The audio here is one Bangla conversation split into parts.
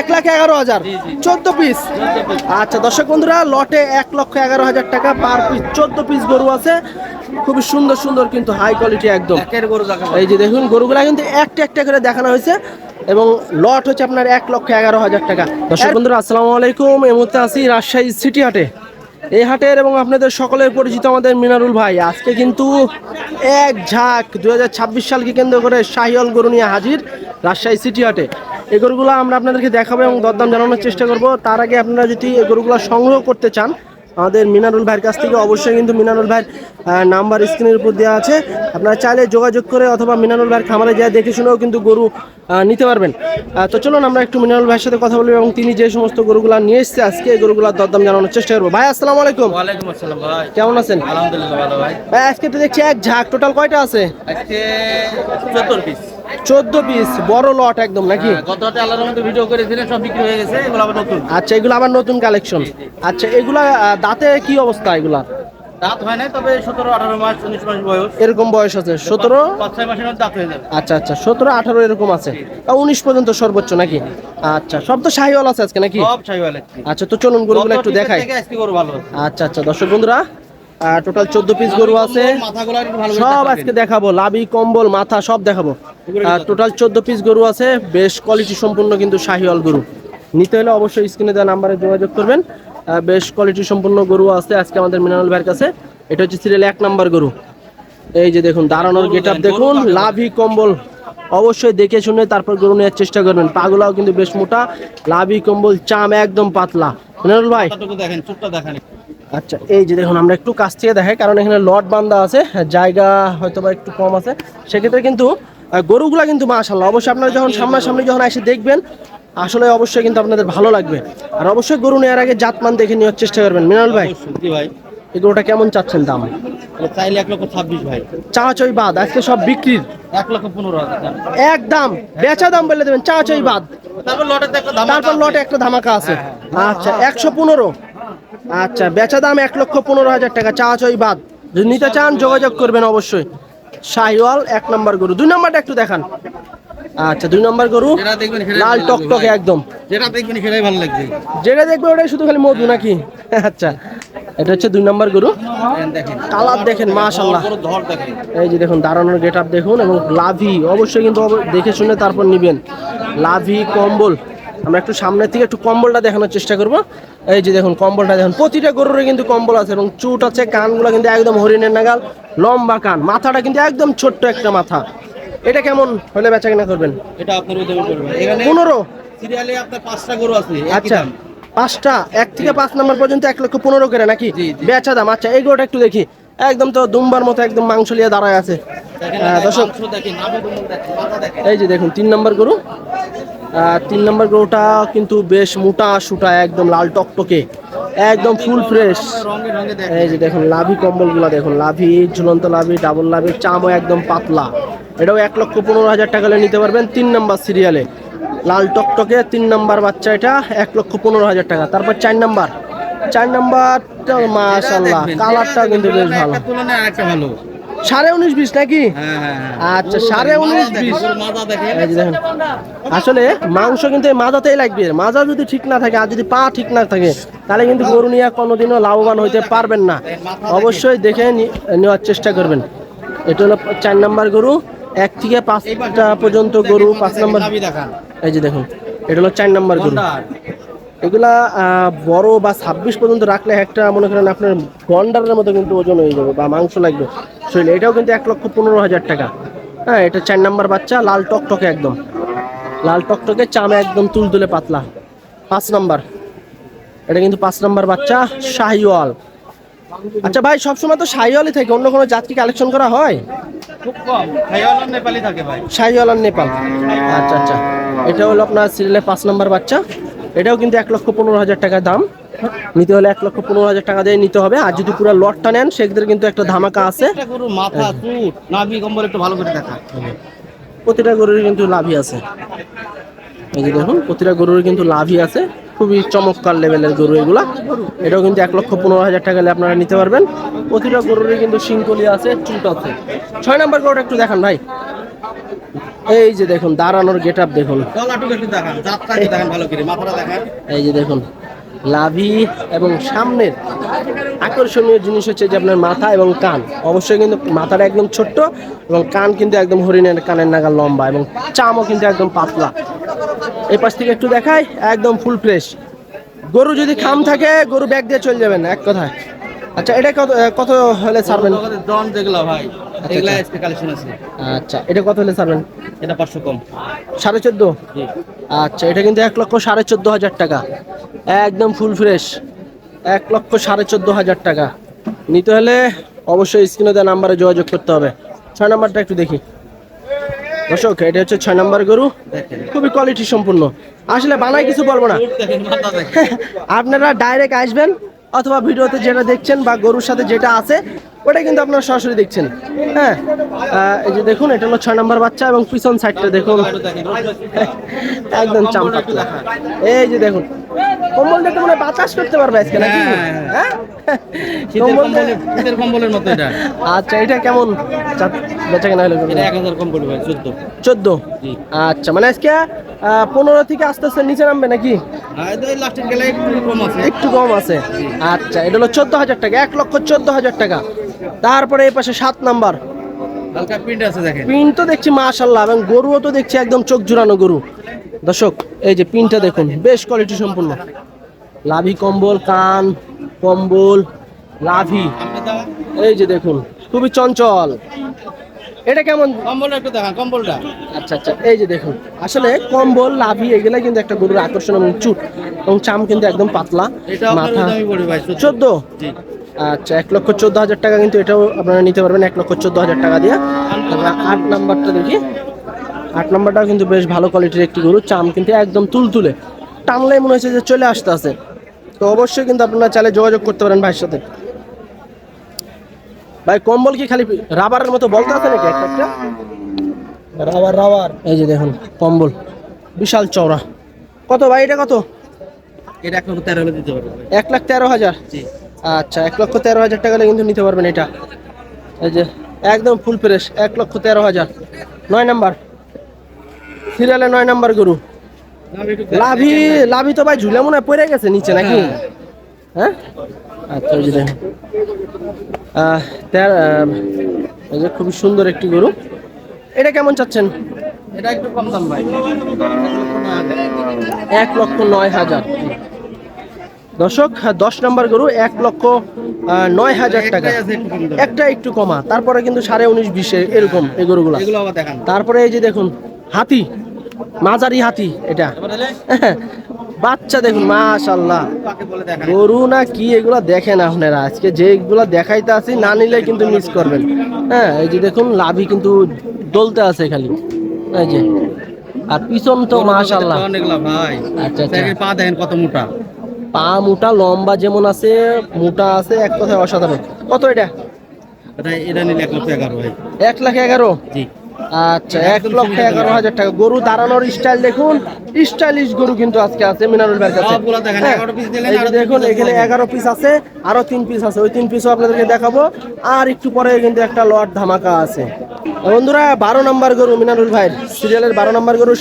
এক লাখ এগারো হাজার। চোদ্দ পিস আচ্ছা দর্শক বন্ধুরা লটে এক লক্ষ এগারো হাজার টাকা পার পিস চোদ্দ পিস গরু আছে। খুবই সুন্দর সুন্দর কিন্তু হাই কোয়ালিটি একদম। এই যে দেখুন গরুগুলা কিন্তু একটা একটা করে দেখানো হয়েছে। এবং লট হচ্ছে আপনার এক লক্ষ এগারো হাজার টাকা। দর্শক বন্ধুরা আসসালামু আলাইকুম। এই মুহূর্তে আছি রাজশাহী সিটি হাটে। এই হাটের এবং আপনাদের সকলের পরিচিত আমাদের মিনারুল ভাই। আজকে কিন্তু এক ঝাঁক দু সালকে কেন্দ্র করে শাহিওল গরু নিয়ে হাজির রাজশাহী সিটি হাটে। এই গরুগুলো আমরা আপনাদেরকে দেখাবো এবং দরদাম জানানোর চেষ্টা করব। তার আগে আপনারা যদি এই গরুগুলো সংগ্রহ করতে চান আমাদের মিনারুল ভাইয়ের কাছ থেকে অবশ্যই কিন্তু মিনারুল ভাইয়ের নাম্বার স্ক্রিনের উপর দেওয়া আছে। আপনারা চাইলে যোগাযোগ করে অথবা মিনারুল ভাইয়ের খামারে যায় দেখে শুনেও কিন্তু গরু নিতে পারবেন। তো চলুন আমরা একটু মিনারুল ভাইয়ের সাথে কথা বলব এবং তিনি যে সমস্ত গরুগুলো নিয়ে এসছে আজকে এই গরুগুলোর দরদাম জানানোর চেষ্টা করব। ভাই আসসালামু আলাইকুম। ওয়ালাইকুম আসসালাম ভাই। কেমন আছেন? আলহামদুলিল্লাহ ভালো ভাই। ভাই আজকে তো দেখছি এক ঝাঁক টোটাল কয়টা আছে? আজকে চোদ্দোর পিস। চোদ্দ পিস বড় লট একদম নাকি? আল্লাহর ভিডিও করেছিলেন সব বিক্রি হয়ে গেছে এগুলো আবার নতুন। আচ্ছা এগুলো আবার নতুন কালেকশন আচ্ছা এগুলা দাঁতে কি অবস্থা এগুলা? দাঁত হয় নাই তবে সতেরো আঠারো মাস উনিশ মাস বয়স। এরকম বয়স আছে। সতেরো? পাঁচ ছয় মাসের মধ্যে দাঁত হয়ে যাবে। আচ্ছা আচ্ছা সতেরো আঠারো এরকম আছে। উনিশ পর্যন্ত সর্বোচ্চ নাকি? আচ্ছা সব তো শাহিওয়াল আছে আজকে নাকি? সব ছাই ওয়ালে আচ্ছা তো চলুন গরুগুলো একটু দেখাই। আজকে গরু ভালো আচ্ছা আচ্ছা দর্শক বন্ধুরা টোটাল চোদ্দ পিস গরু আছে। সব। আজকে দেখাবো লাভি কম্বল মাথা সব দেখাবো। টোটাল চোদ্দ পিস গরু আছে বেশ কোয়ালিটি সম্পূর্ণ কিন্তু শাহিওয়াল গরু। নিতে হলে অবশ্যই স্ক্রিনে দেওয়া নাম্বারে যোগাযোগ করবেন। বেশ কোয়ালিটি সম্পূর্ণ গরু আছে আজকে আমাদের মিনারুল ভাইয়ের কাছে। এটা হচ্ছে সিরিয়াল এক নাম্বার গরু। এই যে দেখুন দাঁড়ানোর গেট আপ দেখুন লাভি কম্বল। অবশ্যই দেখে শুনে তারপর গরু নেওয়ার চেষ্টা করবেন। পাগুলাও কিন্তু বেশ মোটা। লাভি কম্বল চাম একদম পাতলা। মিনারুল ভাই। দেখেন চুপটা দেখেন। আচ্ছা এই যে দেখুন আমরা একটু কাছ থেকে দেখাই কারণ এখানে লট বান্ধা আছে জায়গা হয়তো বা একটু কম আছে। সেক্ষেত্রে কিন্তু গরুগুলা কিন্তু মাশাল্লাহ অবশ্যই আপনারা যখন সামনাসামনি যখন এসে দেখবেন আসলে অবশ্যই কিন্তু আপনাদের ভালো লাগবে। আর অবশ্যই গরু নেওয়ার আগে জাতমান দেখে নেওয়ার চেষ্টা করবেন। মিনাল ভাই ভাই। এই গরুটা কেমন চাচ্ছেন দাম? চাইলে এক লক্ষ ছাব্বিশ ভাই। চাচই বাদ আজকে সব বিক্রির। এক লক্ষ পনেরো হাজার টাকা। এক দাম বেচা দাম বলে দেবেন চাচই বাদ। তারপর লটে একটা দাম তারপর লটে একটা ধামাকা আছে। আচ্ছা একশো পনেরো। আচ্ছা বেচা দাম এক লক্ষ পনেরো হাজার টাকা চা চই বাদ। যদি নিতে চান যোগাযোগ করবেন অবশ্যই। শাহিওয়াল এক নম্বর গরু। দুই নম্বরটা একটু দেখান। আচ্ছা দুই নম্বর গরু লাল টকটকে একদম। যেটা দেখবেন সেটাই ভালো লাগবে। যেটা দেখবে ওটাই শুধু খালি মধু নাকি? আচ্ছা এটা হচ্ছে দুই নম্বর গরু। কালার দেখেন মাশাল্লাহ এই যে দেখুন দাঁড়ানোর গেট আপ দেখুন এবং লাভি অবশ্যই কিন্তু দেখে শুনে তারপর নিবেন। লাভি কম্বল। আমরা একটু সামনের থেকে একটু কম্বলটা দেখানোর চেষ্টা করব। এই যে দেখুন কম্বলটা দেখুন প্রতিটা গরুরে কিন্তু কম্বল আছে এবং চুট আছে কানগুলো কিন্তু একদম হরিণের নাগাল লম্বা কান মাথাটা কিন্তু একদম ছোট্ট একটা মাথা। এটা কেমন হলে বেচা কিনা করবেন? এটা আপনার উদ্যোগে করবেন। এখানে পনেরো? সিরিয়ালে আপনার পাঁচটা গরু আছে আচ্ছা পাঁচটা? এক থেকে পাঁচ নাম্বার পর্যন্ত এক লক্ষ পনেরো করে নাকি। বেচা দাম আচ্ছা এই গরুটা একটু দেখি। একদম তো দুম্বার মতো একদম মাংস লিয়ে দাঁড়ায় আছে। দর্শক দেখেন। এই যে দেখুন তিন নম্বর গরু। তিন নম্বর গরুটা কিন্তু বেশ মোটা সুটা একদম লাল টকটকে একদম ফুল ফ্রেশ এই যে দেখুন লাভি কম্বলগুলো দেখুন লাভি ঝুলন্ত লাভি ডাবল লাভি চামও একদম পাতলা। এটাও এক লক্ষ পনেরো হাজার টাকা নিতে পারবেন তিন নম্বর সিরিয়ালে লাল টকটকে তিন নম্বর বাচ্চা এটা এক লক্ষ পনেরো হাজার টাকা। তারপর চার নম্বর চার নম্বরটা মাশাল্লাহ দেখবেন, কালারটা কিন্তু বেশ ভালো। সাড়ে উনিশ বিশ নাকি? হ্যাঁ হ্যাঁ হ্যাঁ। আচ্ছা সাড়ে উনিশ বিশ। আসলে মাংস কিন্তু মাজাতেই লাগবে। মাজা যদি ঠিক না থাকে আর যদি পা ঠিক না থাকে তাহলে কিন্তু গরু নিয়ে কোনোদিনও লাভবান হইতে পারবেন না। অবশ্যই দেখে নি- নেওয়ার চেষ্টা করবেন। এটা হলো চার নাম্বার গরু। এক থেকে পাঁচটা পর্যন্ত গরু পাঁচ নাম্বার এই যে দেখুন এটা হলো চার নাম্বার গরু। এগুলা বড় বা ছাব্বিশ পর্যন্ত রাখলে একটা মনে করেন আপনার গন্ডারের মতো কিন্তু ওজন হয়ে যাবে বা মাংস লাগবে। শরীরে এটাও কিন্তু এক লক্ষ পনেরো হাজার টাকা। হ্যাঁ এটা চার নাম্বার বাচ্চা লাল টকটকে একদম। লাল টকটকে চামে একদম তুলতুলে পাতলা। পাঁচ নাম্বার। এটা কিন্তু পাঁচ নাম্বার বাচ্চা শাহিওয়াল। আচ্ছা ভাই সবসময় তো শাহিওয়ালই থাকে অন্য কোনো জাত কি কালেকশন করা হয়? খুব কম। খাইওয়ালা নেপালি থাকে ভাই। শাহিওয়াল আর নেপাল। আচ্ছা আচ্ছা। এটা হলো আপনার সিরিয়ালের পাঁচ নাম্বার বাচ্চা। এটাও কিন্তু এক লক্ষ পনেরো হাজার টাকা দাম। নিতে হলে এক লক্ষ পনেরো হাজার টাকা দিয়ে নিতে হবে। আর যদি পুরো লটটা নেন সেক্ষেত্রে কিন্তু একটা ধামাকা আছে। মাথা চুট নাভি কম্বল একটু ভালো করে দেখা। প্রতিটা গরুর কিন্তু লাভই আছে। এই যে দেখুন প্রতিটা গরুর কিন্তু লাভই আছে। খুবই চমৎকার লেভেলের গরু এগুলা। এটাও কিন্তু এক লক্ষ পনেরো হাজার টাকা আপনারা নিতে পারবেন। প্রতিটা গরুরই কিন্তু শিংকলি আছে চুট আছে। ছয় নাম্বার গরুটা একটু দেখান ভাই। এই যে দেখুন দাঁড়ানোর গেট আপ দেখুন এই যে দেখুন লাভি এবং সামনের আকর্ষণীয় জিনিস হচ্ছে যে আপনার মাথা এবং কান। অবশ্যই কিন্তু মাথাটা একদম ছোট্ট এবং কান কিন্তু একদম হরিণের কানের নাগাল লম্বা এবং চামও কিন্তু একদম পাতলা। এই পাশ থেকে একটু দেখাই একদম ফুল ফ্রেশ গরু যদি খাম থাকে গরু ব্যাগ দিয়ে চলে যাবেন এক কথায়। আচ্ছা এটা কত কত হলে ছাড়বেন? দন দেখলা ভাই এগুলা আজকে কালেকশন আছে। আচ্ছা এটা কত হলে ছাড়বেন? এটা পাঁচশো কম। সাড়ে চোদ্দ? জি। আচ্ছা এটা কিন্তু এক লক্ষ সাড়ে চোদ্দ হাজার টাকা। একদম ফুল ফ্রেশ এক লক্ষ সাড়ে চোদ্দ হাজার টাকা। নিতে হলে অবশ্যই স্ক্রিনে দেওয়া নাম্বারে যোগাযোগ করতে হবে। ছয় নাম্বারটা একটু দেখি। দর্শক এটা হচ্ছে ছয় নাম্বার গরু। খুবই কোয়ালিটি সম্পূর্ণ। আসলে বানাই কিছু বলব না। আপনারা ডাইরেক্ট আসবেন। অথবা ভিডিওতে যেটা দেখছেন বা গরুর সাথে যেটা আছে ওটা কিন্তু আপনারা সরাসরি দেখছেন। হ্যাঁ এই যে দেখুন এটা হলো ছয় নম্বর বাচ্চা এবং পিছন সাইডটা দেখুন। একদম চামপাতলা। এই যে দেখুন কম্বলটা তো মানে বাতাস করতে পারবে আজকে নাকি? হ্যাঁ, হ্যাঁ কম্বলের মতো এটা। আচ্ছা এটা কেমন? চা- বেচা কেনা হলো এক হাজার কম পড়বে চোদ্দ। চোদ্দ? আচ্ছা মানে আজকে পনেরো থেকে আস্তে আস্তে নিচে নামবে নাকি? একটু কম আছে। আচ্ছা এটা হলো চোদ্দ হাজার টাকা এক লক্ষ চোদ্দ হাজার টাকা। তারপরে এই পাশে সাত নাম্বার। পিন তো দেখছি মাশাল্লাহ এবং গরুও তো দেখছি একদম চোখ জুড়ানো গরু। দর্শক এই যে পিনটা দেখুন বেশ কোয়ালিটি সম্পূর্ণ। লাভি কম্বল কান কম্বল লাভি। এই যে দেখুন খুবই চঞ্চল। এটা কেমন? কম্বলটা একটু দেখান কম্বলটা। আচ্ছা আচ্ছা এই যে দেখুন আসলে কম্বল লাভি এগুলা কিন্তু একটা গরুর আকর্ষণ এবং চুট এবং চাম কিন্তু একদম পাতলা মাথা। চোদ্দ। আচ্ছা এক লক্ষ চোদ্দ হাজার টাকা কিন্তু এটাও আপনারা নিতে পারবেন এক লক্ষ চোদ্দ হাজার টাকা দিয়ে। আট নাম্বারটা দেখি। আট নাম্বারটাও কিন্তু বেশ ভালো কোয়ালিটির একটি গরু চাম কিন্তু একদম তুলতুলে। টানলে মনে হচ্ছে যে চলে আসতে আছে তো অবশ্যই কিন্তু আপনারা চাইলে যোগাযোগ করতে পারেন ভাইয়ের সাথে। ভাই কম্বল কি খালি রাবারের মতো বলতে আছে নাকি একটা একটা? Rubber rubber. এই যে দেখুন কম্বল। বিশাল চওড়া। কত ভাই এটা কত? এটা এক লক্ষ তেরো হলে দিতে পারবে এক লাখ তেরো হাজার? জি। আচ্ছা এক লক্ষ তেরো হাজার টাকা কিন্তু নিতে পারবেন এটা। এই যে একদম ফুল ফ্রেশ এক লক্ষ তেরো হাজার। নয় নাম্বার। সিরিয়ালে নয় নাম্বার গরু। লাভি লাভি তো ভাই ঝুলে মনে হয় পড়ে গেছে নিচে নাকি? হ্যাঁ? আচ্ছা ওই যে দেখুন। এই যে খুবই সুন্দর একটি গরু। এটা কেমন চাচ্ছেন? এটা একটু কম দাম ভাই। এক লক্ষ নয় হাজার। দর্শক দশ নম্বর গরু এক লক্ষ নয় হাজার টাকা। একটু। একটা কমা তারপরে কিন্তু সাড়ে উনিশ বিশে এরকম এই গরুগুলো। তারপরে এই যে দেখুন হাতি মাঝারি হাতি এটা। বাচ্চা দেখুন মাশাল্লাহ গরু না কি এগুলা দেখেন আপনারা। আজকে যেগুলা দেখাইতে আছি না নিলে কিন্তু মিস করবেন। হ্যাঁ এই যে দেখুন লাভি কিন্তু দলতে আছে খালি। এই যে আর পিছন তো মাশাল্লাহ আচ্ছা আচ্ছা। পা দেখেন কত মোটা। পা মোটা লম্বা যেমন আছে মোটা আছে এক কথায় অসাধারণ। কত এটা? এটা এটা নিলে এক লক্ষ এগারো ভাই। এক লাখ এগারো? জি। আচ্ছা এক লক্ষ এগারো হাজার টাকা। গরু দাঁড়ানোর স্টাইল দেখুন। স্টাইলিশ গরু কিন্তু আজকে আছে মিনারুল ভাইয়ের কাছে। দেখেন, হ্যাঁ, 11 piece দিলেন, এই যে আরও তিন দেখুন এখানে এগারো পিস আছে আরও তিন পিস আছে। ওই তিন পিসও আপনাদেরকে দেখাবো। আর একটু পরে কিন্তু একটা লট ধামাকা আছে। বন্ধুরা বারো নম্বর গরু মিনারুল ভাইয়ের। সিরিয়ালের বারো নম্বর গরু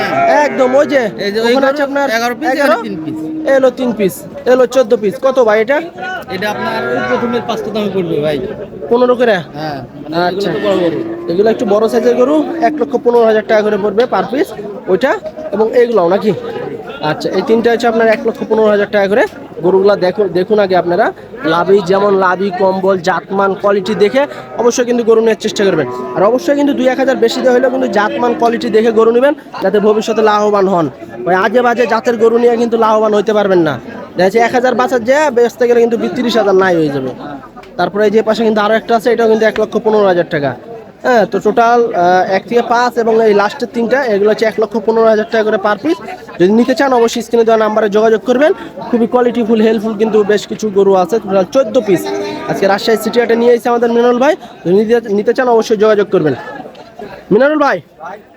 না? একদম ওই যে ওখানে আছে আপনার 11 piece, এগারো এখানে এলো তিন পিস এলো চোদ্দ পিস কত ভাই এটা? এটা আপনার প্রথমের পাঁচটা দামে পড়বে ভাই। পনেরো করে? হ্যাঁ মানে আচ্ছা। এগুলো এগুলো একটু বড় সাইজের গরু এক লক্ষ পনেরো হাজার টাকা করে পড়বে পার পিস ওইটা এবং এইগুলাও নাকি? আচ্ছা এই তিনটা হচ্ছে আপনার এক লক্ষ পনেরো হাজার টাকা করে। গরুগুলা দেখুন দেখুন আগে আপনারা। লাভি যেমন লাভি কম্বল জাতমান কোয়ালিটি দেখে অবশ্যই কিন্তু গরু নেওয়ার চেষ্টা করবেন। আর অবশ্যই কিন্তু দুই এক হাজার বেশি দেওয়া হলেও কিন্তু জাতমান কোয়ালিটি দেখে গরু নেবেন যাতে ভবিষ্যতে লাভবান হন। ওই আজে বাজে জাতের গরু নিয়ে কিন্তু লাভবান হইতে পারবেন না। দেখা এক হাজার বাঁচার যে বেচতে গেলে কিন্তু বিত্রিশ হাজার নাই হয়ে যাবে। তারপরে যে পাশে কিন্তু আরও একটা আছে, এটাও কিন্তু এক লক্ষ পনেরো হাজার টাকা। হ্যাঁ তো টোটাল এক থেকে পাঁচ এবং এই লাস্টের তিনটা, এগুলো হচ্ছে এক লক্ষ পনেরো হাজার টাকা করে পার পিস যদি নিতে চান, অবশ্যই স্ক্রিনে দেওয়া নাম্বারে যোগাযোগ করবেন। খুবই কোয়ালিটিফুল হেল্পফুল কিন্তু বেশ কিছু গরু আছে টোটাল চোদ্দ পিস আজকে রাজশাহী সিটি হাটে নিয়ে এসেছে আমাদের মিনারুল ভাই। যদি নিতে চান, অবশ্যই যোগাযোগ করবেন। মিনারুল ভাই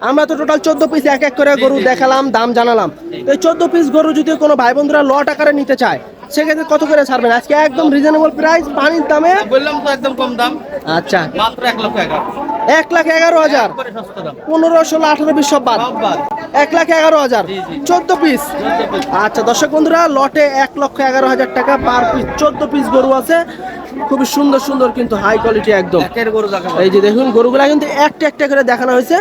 আমরা তো টোটাল চোদ্দ পিস এক এক করে গরু দেখালাম দাম জানালাম। এই চোদ্দ পিস গরু যদি কোনো ভাই বন্ধুরা লট আকারে নিতে চায় সেক্ষেত্রে কত করে ছাড়বেন? আজকে একদম রিজনেবল প্রাইস পানির দামে বললাম তো একদম কম দাম। আচ্ছা। মাত্র এক লক্ষ এগারো। এক লাখ এগারো হাজার। পনেরো ষোলো আঠারো বিশ সব বাদ। এক লাখ এগারো হাজার। চোদ্দ পিস আচ্ছা দর্শক বন্ধুরা লটে এক লক্ষ এগারো হাজার টাকা পার পিস চোদ্দ পিস গরু আছে। খুবই সুন্দর সুন্দর কিন্তু হাই কোয়ালিটি একদম। এই যে দেখুন গরুগুলা কিন্তু একটা একটা করে দেখানো হয়েছে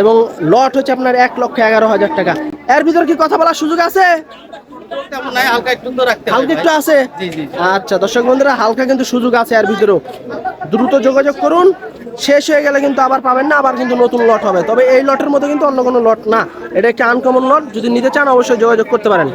এবং লট হচ্ছে আপনার এক লক্ষ এগারো হাজার টাকা। এর ভিতর কি কথা বলার সুযোগ আছে? হালকা একটু আছে। আচ্ছা দর্শক বন্ধুরা হালকা কিন্তু সুযোগ আছে এর ভিতরেও। দ্রুত যোগাযোগ করুন শেষ হয়ে গেলে কিন্তু আবার পাবেন না আবার কিন্তু নতুন লট হবে। তবে এই লটের মতো কিন্তু অন্য কোনো লট না। এটা একটা আনকমন লট যদি নিতে চান অবশ্যই যোগাযোগ করতে পারেন।